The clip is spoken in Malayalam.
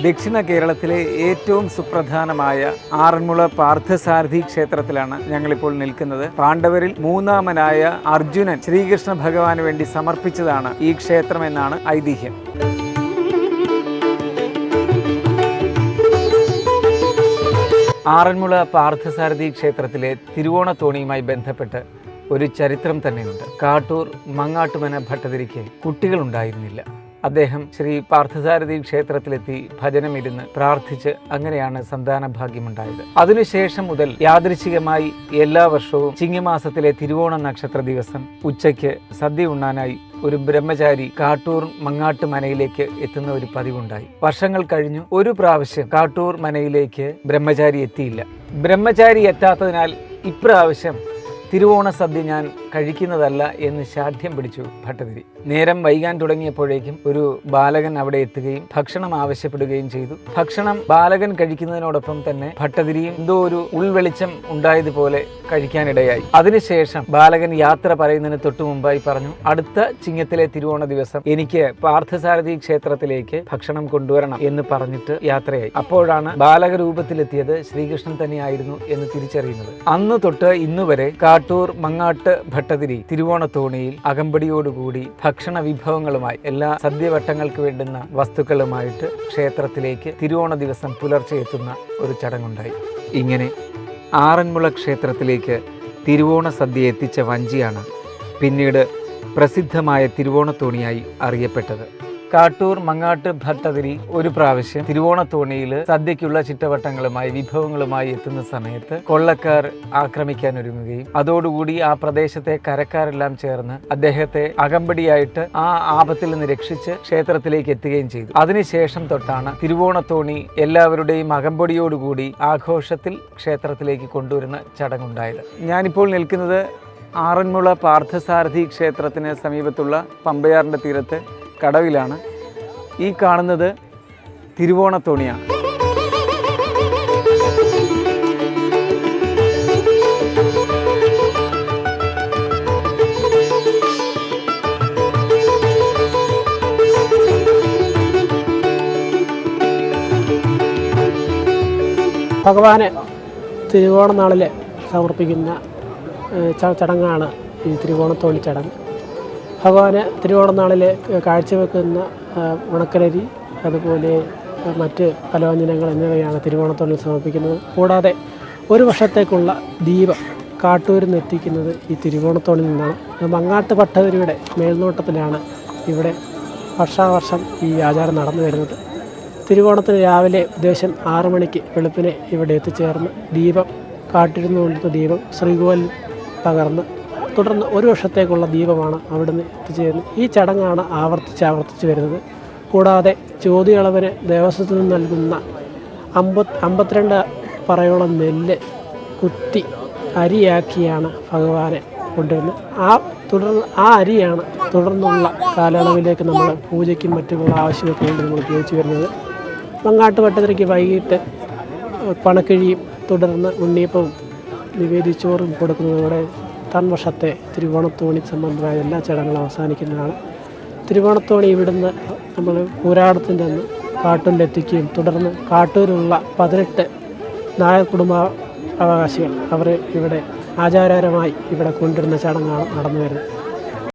ദക്ഷിണ കേരളത്തിലെ ഏറ്റവും സുപ്രധാനമായ ആറന്മുള പാർത്ഥസാരഥി ക്ഷേത്രത്തിലാണ് ഞങ്ങളിപ്പോൾ നിൽക്കുന്നത്. പാണ്ഡവരിൽ മൂന്നാമനായ അർജുനൻ ശ്രീകൃഷ്ണ ഭഗവാന് വേണ്ടി സമർപ്പിച്ചതാണ് ഈ ക്ഷേത്രം എന്നാണ് ഐതിഹ്യം. ആറന്മുള പാർത്ഥസാരഥി ക്ഷേത്രത്തിലെ തിരുവോണത്തോണിയുമായി ബന്ധപ്പെട്ട് ഒരു ചരിത്രം തന്നെയുണ്ട്. കാട്ടൂർ മങ്ങാട്ടുമന ഭട്ടതിരിക്ക് കുട്ടികളുണ്ടായിരുന്നില്ല. അദ്ദേഹം ശ്രീ പാർത്ഥസാരഥി ക്ഷേത്രത്തിലെത്തി ഭജനമിരുന്ന് പ്രാർത്ഥിച്ച് അങ്ങനെയാണ് സന്താന ഭാഗ്യമുണ്ടായത് അതിനുശേഷം മുതൽ യാദൃശികമായി എല്ലാ വർഷവും ചിങ്ങമാസത്തിലെ തിരുവോണ നക്ഷത്ര ദിവസം ഉച്ചയ്ക്ക് സദ്യ ഉണ്ണാനായി ഒരു ബ്രഹ്മചാരി കാട്ടൂർ മങ്ങാട്ട് മനയിലേക്ക് എത്തുന്ന ഒരു പതിവുണ്ടായി. വർഷങ്ങൾ കഴിഞ്ഞു ഒരു പ്രാവശ്യം കാട്ടൂർ മനയിലേക്ക് ബ്രഹ്മചാരി എത്തിയില്ല. ബ്രഹ്മചാരി എത്താത്തതിനാൽ ഇപ്രാവശ്യം തിരുവോണ സദ്യ ഞാൻ കഴിക്കുന്നതല്ല എന്ന് ശാഠ്യം പിടിച്ചു ഭട്ടതിരി. നേരം വൈകാൻ തുടങ്ങിയപ്പോഴേക്കും ഒരു ബാലകൻ അവിടെ എത്തുകയും ഭക്ഷണം ആവശ്യപ്പെടുകയും ചെയ്തു. ഭക്ഷണം ബാലകൻ കഴിക്കുന്നതിനോടൊപ്പം തന്നെ ഭട്ടതിരിയും എന്തോ ഒരു ഉൾവെളിച്ചം ഉണ്ടായതുപോലെ കഴിക്കാനിടയായി. അതിനുശേഷം ബാലകൻ യാത്ര പറയുന്നതിന് തൊട്ടു മുമ്പായി പറഞ്ഞു അടുത്ത ചിങ്ങത്തിലെ തിരുവോണ ദിവസം എനിക്ക് പാർത്ഥസാരഥി ക്ഷേത്രത്തിലേക്ക് ഭക്ഷണം കൊണ്ടുവരണം എന്ന് പറഞ്ഞിട്ട് യാത്രയായി. അപ്പോഴാണ് ബാലക രൂപത്തിലെത്തിയത് ശ്രീകൃഷ്ണൻ തന്നെയായിരുന്നു എന്ന് തിരിച്ചറിയുന്നത്. അന്ന് തൊട്ട് ഇന്നുവരെ കാട്ടൂർ മങ്ങാട്ട് ഭട്ടതിരി തിരുവോണത്തോണിയിൽ അകമ്പടിയോടുകൂടി ഭക്ഷണ വിഭവങ്ങളുമായി എല്ലാ സദ്യവട്ടങ്ങൾക്ക് വേണ്ടുന്ന വസ്തുക്കളുമായിട്ട് ക്ഷേത്രത്തിലേക്ക് തിരുവോണ ദിവസം പുലർച്ചെ എത്തുന്ന ഒരു ചടങ്ങുണ്ടായി. ഇങ്ങനെ ആറന്മുള ക്ഷേത്രത്തിലേക്ക് തിരുവോണ സദ്യ എത്തിച്ച വഞ്ചിയാണ് പിന്നീട് പ്രസിദ്ധമായ തിരുവോണത്തോണിയായി അറിയപ്പെട്ടത്. കാട്ടൂർ മങ്ങാട്ട് ഭട്ടതിരി ഒരു പ്രാവശ്യം തിരുവോണത്തോണിയിൽ സദ്യക്കുള്ള ചിട്ടവട്ടങ്ങളുമായി വിഭവങ്ങളുമായി എത്തുന്ന സമയത്ത് കൊള്ളക്കാർ ആക്രമിക്കാൻ ഒരുങ്ങുകയും അതോടുകൂടി ആ പ്രദേശത്തെ കരക്കാരെല്ലാം ചേർന്ന് അദ്ദേഹത്തെ അകമ്പടിയായിട്ട് ആ ആപത്തിൽ നിന്ന് രക്ഷിച്ച് ക്ഷേത്രത്തിലേക്ക് എത്തുകയും ചെയ്തു. അതിനുശേഷം തൊട്ടാണ് തിരുവോണത്തോണി എല്ലാവരുടെയും അകമ്പടിയോടുകൂടി ആഘോഷത്തിൽ ക്ഷേത്രത്തിലേക്ക് കൊണ്ടുവരുന്ന ചടങ്ങുണ്ടായത്. ഞാനിപ്പോൾ നിൽക്കുന്നത് ആറന്മുള പാർത്ഥസാരഥി ക്ഷേത്രത്തിന് സമീപത്തുള്ള പമ്പയാറിന്റെ തീരത്ത് കടവിലാണ്. ഈ കാണുന്നത് തിരുവോണത്തോണിയാണ്. ഭഗവാന് തിരുവോണ നാളിൽ സമർപ്പിക്കുന്ന ചടങ്ങാണ് ഈ തിരുവോണത്തോണി ചടങ്ങ്. ഭഗവാന് തിരുവോണം നാളിൽ കാഴ്ചവെക്കുന്ന ഉണക്കലരി അതുപോലെ മറ്റ് പലവ്യഞ്ജനങ്ങൾ എന്നിവയാണ് തിരുവോണത്തോണിൽ സമർപ്പിക്കുന്നത്. കൂടാതെ ഒരു വർഷത്തേക്കുള്ള ദീപം കാട്ടൂരിൽ നിന്ന് എത്തിക്കുന്നത് ഈ തിരുവോണത്തോണിൽ നിന്നാണ്. മങ്ങാട്ട് ഭട്ടതിരിയുടെ മേൽനോട്ടത്തിലാണ് ഇവിടെ വർഷാവർഷം ഈ ആചാരം നടന്നു വരുന്നത്. തിരുവോണത്തിന് രാവിലെ ഉദ്ദേശം ആറു മണിക്ക് വെളുപ്പിനെ ഇവിടെ എത്തിച്ചേർന്ന് ദീപം കാട്ടിരുന്നു കൊണ്ടിരുന്ന ദീപം ശ്രീകോവിൽ പകർന്ന് തുടർന്ന് ഒരു വർഷത്തേക്കുള്ള ദീപമാണ് അവിടുന്ന് എത്തിച്ചേരുന്നത്. ഈ ചടങ്ങാണ് ആവർത്തിച്ച് ആവർത്തിച്ച് വരുന്നത്. കൂടാതെ ചോദ്യളവിന് ദേവസ്വത്തിൽ നിന്ന് നൽകുന്ന അമ്പത് അമ്പത്തിരണ്ട് പറയോളം നെല്ല് കുത്തി അരിയാക്കിയാണ് ഭഗവാനെ കൊണ്ടുവരുന്നത്. ആ തുടർന്ന് ആ അരിയാണ് തുടർന്നുള്ള കാലയളവിലേക്ക് നമ്മൾ പൂജയ്ക്കും മറ്റുമുള്ള ആവശ്യമൊക്കെ വേണ്ടി നമ്മൾ ഉപയോഗിച്ച് വരുന്നത്. മങ്ങാട്ട് വട്ടത്തിലേക്ക് വൈകിട്ട് പണക്കിഴിയും തുടർന്ന് ഉണ്ണിയപ്പവും നിവേദിച്ചോറും കൊടുക്കുന്നതോടെ തൻ വർഷത്തെ തിരുവോണത്തോണി സംബന്ധമായ എല്ലാ ചടങ്ങുകളും അവസാനിക്കുന്നതാണ്. തിരുവോണത്തോണി ഇവിടുന്ന് നമ്മൾ പൂരാടത്തിന്റെ നിന്ന് കാട്ടൂരിലെത്തിക്കുകയും തുടർന്ന് കാട്ടൂരിലുള്ള പതിനെട്ട് നായർ കുടുംബ അവകാശികൾ അവർ ഇവിടെ ആചാരപരമായി ഇവിടെ കൊണ്ടുവരുന്ന ചടങ്ങാണ് നടന്നു വരുന്നത്.